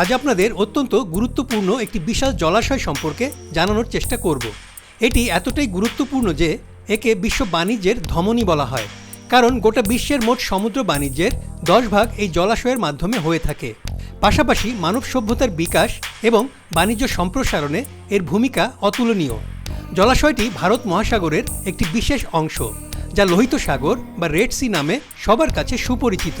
আজ আপনাদের অত্যন্ত গুরুত্বপূর্ণ একটি বিশাল জলাশয় সম্পর্কে জানানোর চেষ্টা করব। এটি এতটাই গুরুত্বপূর্ণ যে একে বিশ্ব বাণিজ্যের ধমনী বলা হয়, কারণ গোটা বিশ্বের মোট সমুদ্র বাণিজ্যের দশ ভাগ এই জলাশয়ের মাধ্যমে হয়ে থাকে। পাশাপাশি মানব সভ্যতার বিকাশ এবং বাণিজ্য সম্প্রসারণে এর ভূমিকা অতুলনীয়। জলাশয়টি ভারত মহাসাগরের একটি বিশেষ অংশ, যা লোহিত সাগর বা রেড সি নামে সবার কাছে সুপরিচিত।